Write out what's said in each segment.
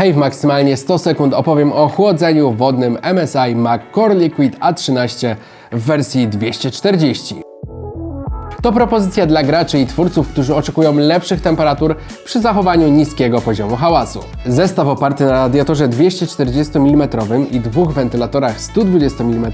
Hej, w maksymalnie 100 sekund opowiem o chłodzeniu wodnym MSI Mac Core Liquid A13 w wersji 240. To propozycja dla graczy i twórców, którzy oczekują lepszych temperatur przy zachowaniu niskiego poziomu hałasu. Zestaw oparty na radiatorze 240 mm i dwóch wentylatorach 120 mm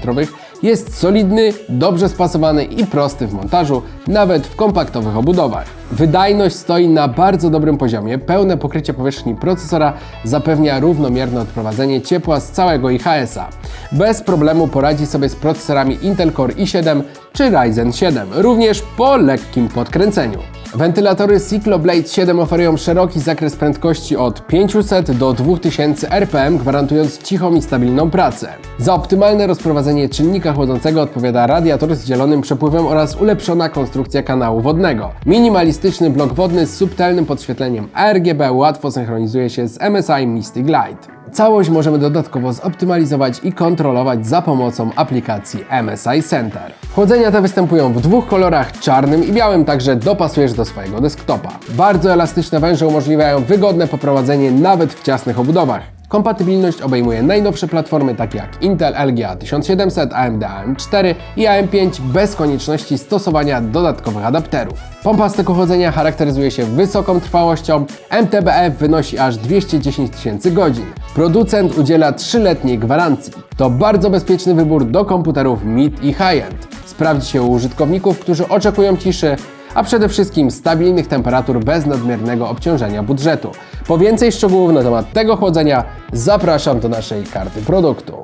jest solidny, dobrze spasowany i prosty w montażu, nawet w kompaktowych obudowach. Wydajność stoi na bardzo dobrym poziomie, pełne pokrycie powierzchni procesora zapewnia równomierne odprowadzenie ciepła z całego IHS-a. Bez problemu poradzi sobie z procesorami Intel Core i7 czy Ryzen 7, również po lekkim podkręceniu. Wentylatory Cycloblade 7 oferują szeroki zakres prędkości od 500 do 2000 RPM, gwarantując cichą i stabilną pracę. Za optymalne rozprowadzenie czynnika chłodzącego odpowiada radiator z zielonym przepływem oraz ulepszona konstrukcja kanału wodnego. Minimalistyczny blok wodny z subtelnym podświetleniem ARGB łatwo synchronizuje się z MSI Mystic Light. Całość możemy dodatkowo zoptymalizować i kontrolować za pomocą aplikacji MSI Center. Chłodzenia te występują w dwóch kolorach, czarnym i białym, także dopasujesz do swojego desktopa. Bardzo elastyczne węże umożliwiają wygodne poprowadzenie nawet w ciasnych obudowach. Kompatybilność obejmuje najnowsze platformy takie jak Intel LGA 1700, AMD AM4 i AM5 bez konieczności stosowania dodatkowych adapterów. Pompa styku chłodzenia charakteryzuje się wysoką trwałością, MTBF wynosi aż 210 tysięcy godzin. Producent udziela 3-letniej gwarancji. To bardzo bezpieczny wybór do komputerów mid i high-end. Sprawdzi się u użytkowników, którzy oczekują ciszy, a przede wszystkim stabilnych temperatur bez nadmiernego obciążenia budżetu. Po więcej szczegółów na temat tego chłodzenia zapraszam do naszej karty produktu.